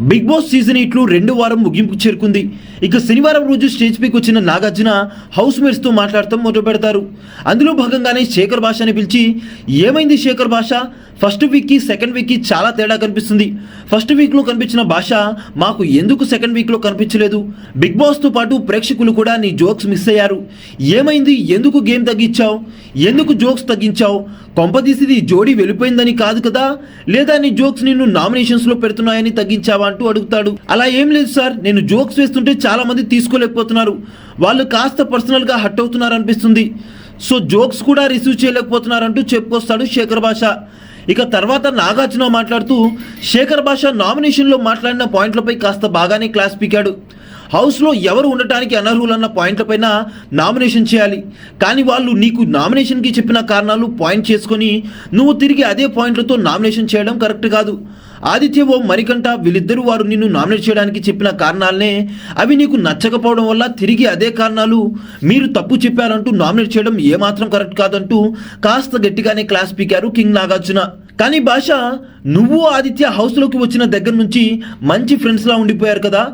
Big boss season ఎయిట్లో రెండు వారం ముగింపు చేరుకుంది. ఇక శనివారం రోజు స్టేజ్ పైకి వచ్చిన నాగార్జున హౌస్ మేట్స్తో మాట్లాడటం మొదలు పెడతారు. అందులో భాగంగానే శేఖర్ భాషని పిలిచి ఏమైంది శేఖర్ భాష? ఫస్ట్ వీక్కి సెకండ్ వీక్కి చాలా తేడా కనిపిస్తుంది. ఫస్ట్ వీక్లో కనిపించిన భాష మాకు ఎందుకు సెకండ్ వీక్లో కనిపించలేదు? బిగ్ బాస్తో పాటు ప్రేక్షకులు కూడా నీ జోక్స్ మిస్ అయ్యారు. ఏమైంది? ఎందుకు గేమ్ తగ్గించావు? ఎందుకు జోక్స్ తగ్గించావు? కొంపదీసిది జోడీ వెళ్ళిపోయిందని కాదు కదా? లేదా నీ జోక్స్ నిన్ను నామినేషన్స్లో పెడుతున్నాయని తగ్గించావా? అంటూ అడుగుతాడు. అలా ఏం లేదు సార్ నేను జోక్స్ వేస్తుంటే చాలా మంది తీసుకోలేకపోతున్నారు. వాళ్ళు కాస్త పర్సనల్గా హట్ అవుతున్నారు అనిపిస్తుంది. సో జోక్స్ కూడా రిసీవ్ చేయలేకపోతున్నారంటూ చెప్పుకొస్తాడు శేఖర్ భాష. ఇక తర్వాత నాగార్జున మాట్లాడుతూ శేఖర్ భాష నామినేషన్లో మాట్లాడిన పాయింట్లపై కాస్త బాగానే క్లాస్ పీకాడు. హౌస్లో ఎవరు ఉండటానికి అనర్హులన్న పాయింట్లపైన నామినేషన్ చేయాలి. కానీ వాళ్ళు నీకు నామినేషన్కి చెప్పిన కారణాలు పాయింట్ చేసుకొని నువ్వు తిరిగి అదే పాయింట్లతో నామినేషన్ చేయడం కరెక్ట్ కాదు. ఆదిత్య ఓ మరికంట వీళ్ళిద్దరూ వారు నిన్ను నామినేట్ చేయడానికి చెప్పిన కారణాలనే అవి నీకు నచ్చకపోవడం వల్ల తిరిగి అదే కారణాలు మీరు తప్పు చెప్పారంటూ నామినేట్ చేయడం ఏమాత్రం కరెక్ట్ కాదంటూ కాస్త గట్టిగానే క్లాస్ పీకారు కింగ్ నాగార్జున. కానీ భాష నువ్వు ఆదిత్య హౌస్లోకి వచ్చిన దగ్గర నుంచి మంచి ఫ్రెండ్స్లా ఉండిపోయారు కదా.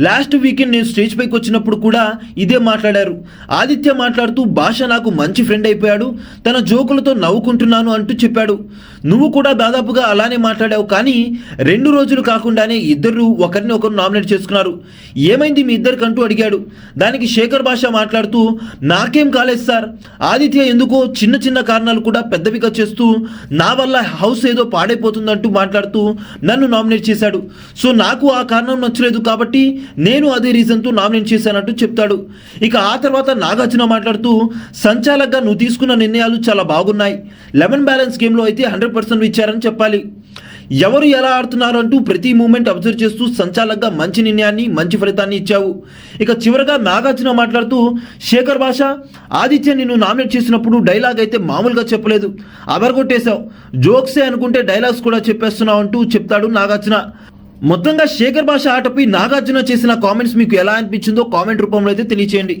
లాస్ట్ వీకెండ్ నేను స్టేజ్ పైకి వచ్చినప్పుడు కూడా ఇదే మాట్లాడారు. ఆదిత్య మాట్లాడుతూ భాష నాకు మంచి ఫ్రెండ్ అయిపోయాడు. తన జోకులతో నవ్వుకుంటున్నాను అంటూ చెప్పాడు. నువ్వు కూడా దాదాపుగా అలానే మాట్లాడావు. కానీ రెండు రోజులు కాకుండానే ఇద్దరు ఒకరిని ఒకరు నామినేట్ చేసుకున్నారు. ఏమైంది? మీ ఇద్దరికంటూ అడిగాడు. దానికి శేఖర్ భాష మాట్లాడుతూ నాకేం కాలేదు సార్. ఆదిత్య ఎందుకో చిన్న చిన్న కారణాలు కూడా పెద్దవిగా చేస్తూ నా వల్ల హౌస్ ఏదో పాడైపోతుందంటూ మాట్లాడుతూ నన్ను నామినేట్ చేశాడు. సో నాకు ఆ కారణం నచ్చలేదు కాబట్టి నేను అదే రీజన్తో నామినేట్ చేశానంటూ చెప్తాడు. ఇక ఆ తర్వాత నాగార్జున మాట్లాడుతూ సంచాలకగా నువ్వు తీసుకున్న నిర్ణయాలు చాలా బాగున్నాయి. లెమన్ బ్యాలెన్స్ గేమ్లో అయితే హండ్రెడ్ పర్సెంట్ ఇచ్చారని చెప్పాలి. ఎవరు ఎలా ఆడుతున్నారు అంటూ ప్రతి మూమెంట్ అబ్జర్వ్ చేస్తూ సంచాలకగా మంచి నిర్ణయాన్ని మంచి ఫలితాన్ని ఇచ్చావు. ఇక చివరగా నాగార్జున మాట్లాడుతూ శేఖర్ భాష ఆదిత్య నిన్ను నామినేట్ చేసినప్పుడు డైలాగ్ అయితే మామూలుగా చెప్పలేదు. అబరగొట్టేశావు. జోక్సే అనుకుంటే డైలాగ్స్ కూడా చెప్పేస్తున్నావు అంటూ చెప్తాడు నాగార్జున. మొత్తంగా శేఖర్ భాష ఆటపై నాగార్జున చేసిన కామెంట్స్ మీకు ఎలా అనిపించిందో కామెంట్ రూపంలో అయితే తెలియచేయండి.